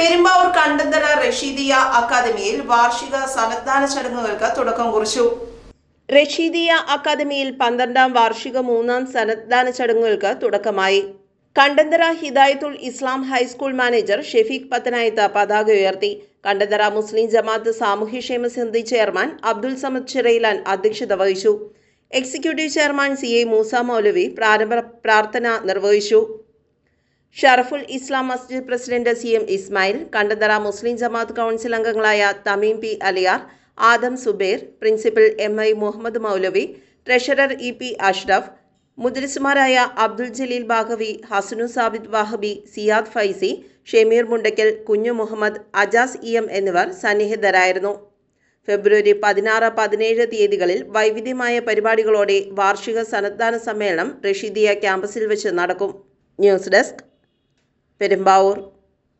പെരുമ്പാവൂർ കണ്ടന്തറ റഷീദിയ അക്കാദമിയിൽ വാർഷിക സന്നദ്ധാന ചടങ്ങുകൾക്ക് തുടക്കം കുറിച്ചു. റഷീദിയ അക്കാദമിയിൽ പന്ത്രണ്ടാം വാർഷിക മൂന്നാം സന്നദ്ധാന ചടങ്ങുകൾക്ക് തുടക്കമായി. Kandanthara Hidayathul Islam high school manager Shefeeq Pathanayath പതാക ഉയർത്തി. കണ്ടന്തറ മുസ്ലിം ജമാഅത്ത് സാമൂഹ്യക്ഷേമ സമിതി ചെയർമാൻ അബ്ദുൽ സമദ് ചിറയിലാൻ അധ്യക്ഷത വഹിച്ചു. Executive chairman C A Moosa Moulavi പ്രാരംഭ പ്രാർത്ഥന നിർവഹിച്ചു. Sharaful Islam Masjid president C M Ismail Kandanthara Muslim Jamaat council അംഗങ്ങളായ Thameem P Aliyar Adam Suber principal M I Muhammad Moulavi treasurer E P Ashraf മുദ്രിസുമാരായ Abdul Jaleel Baqavi Hasanu Sabid Wahabi Siyad Faizy Shemeer Mundakkal Kunju Muhammad Ajaz E M എന്നിവർ സന്നിഹിതരായിരുന്നു. ഫെബ്രുവരി പതിനാറ് പതിനേഴ് തീയതികളിൽ വൈവിധ്യമായ പരിപാടികളോടെ വാർഷിക സന്നദ്ധാന സമ്മേളനം റഷീദിയ ക്യാമ്പസിൽ വെച്ച് നടക്കും. News desk Perumbavoor